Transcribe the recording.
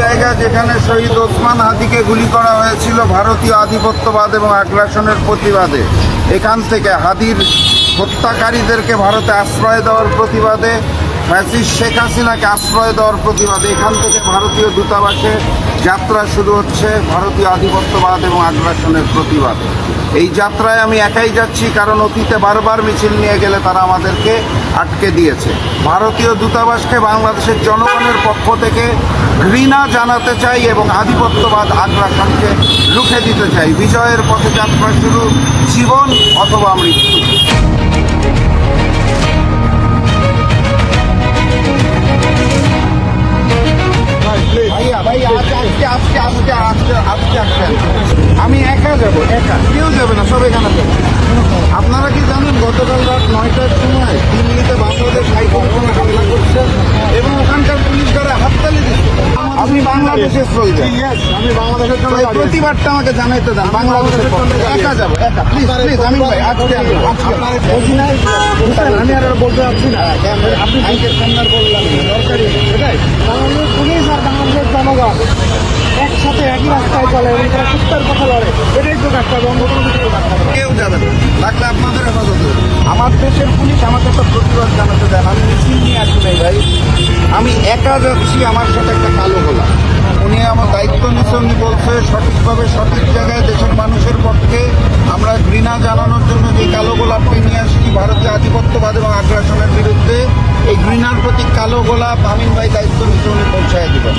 জায়গা যেখানে শহীদ ওসমান হাদিকে গুলি করা হয়েছিল ভারতীয় আধিপত্যবাদ এবং আগ্রাসনের প্রতিবাদে। এখান থেকে হাদির হত্যাকারীদেরকে ভারতে আশ্রয় দেওয়ার প্রতিবাদে ফ্যাসিস্ট শেখ হাসিনাকে আশ্রয় দেওয়ার প্রতিবাদে এখান থেকে ভারতীয় দূতাবাসে যাত্রা শুরু হচ্ছে ভারতীয় আধিপত্যবাদ এবং আগ্রাসনের প্রতিবাদে। এই যাত্রায় আমি একাই যাচ্ছি কারণ অতীতে বারবার মিছিল নিয়ে গেলে তারা আমাদেরকে আটকে দিয়েছে। ভারতীয় দূতাবাসকে বাংলাদেশের জনগণের পক্ষ থেকে ঘৃণা জানাতে চাই এবং আধিপত্যবাদ, আগ্রাসনকে রুখে দিতে চাই। বিজয়ের পথে যাত্রা শুরু, জীবন অথবা মৃত্যু। আমি একা যাব একা। কেউ যাবে না সব এখানে যাবে আপনারা কি জানেন গতকাল রাত নয়টার সময় দিল্লিতে বাংলাদেশ হাইকমিশনে হামলা করছে এবং ওখানকার পুলিশ দ্বারা হাততালি দিচ্ছে। আপনি বাংলাদেশের সোলজার আমি বাংলাদেশের জন্য প্রতিবাদটা আমাকে জানাইতে দেন বাংলাদেশের। একা যাব একা। প্লিজ প্লিজ আমি ভাই আজকে আমি আমি আর বলতে পারছি না। আপনি ব্যাংকের সামনে বললাম দরকারি বাংলাদেশের পুলিশ আর বাংলাদেশের জনগণ। একসাথে একই রাস্তায় চলে এবং তারা সত্যের কথা লড়ে। এটাই তো কাজটা হবে অন্য কোনো কিছু কেউ যাবে না। লাগলে আপনাদের হেফাজত। আমার দেশের পুলিশ আমাকে একটা প্রতিবাদ জানাতে দেন আমি মিছিল নিয়ে আসি নাই ভাই। আমি একা যাচ্ছি আমার সাথে একটা কালো গোলা। উনি আমার দায়িত্ব নিচ্ছে উনি বলছে সঠিকভাবে সঠিক জায়গায় দেশের মানুষের পক্ষে আমরা ঘৃণা জানানোর জন্য যে কালো গোলাপটি নিয়ে আসছি ভারতের আধিপত্যবাদ এবং আগ্রাসনের বিরুদ্ধে এই ঘৃণার প্রতি কালো গোলাপ আমিন ভাই দায়িত্ব নিচ্ছে উনি পৌঁছায় দেবেন।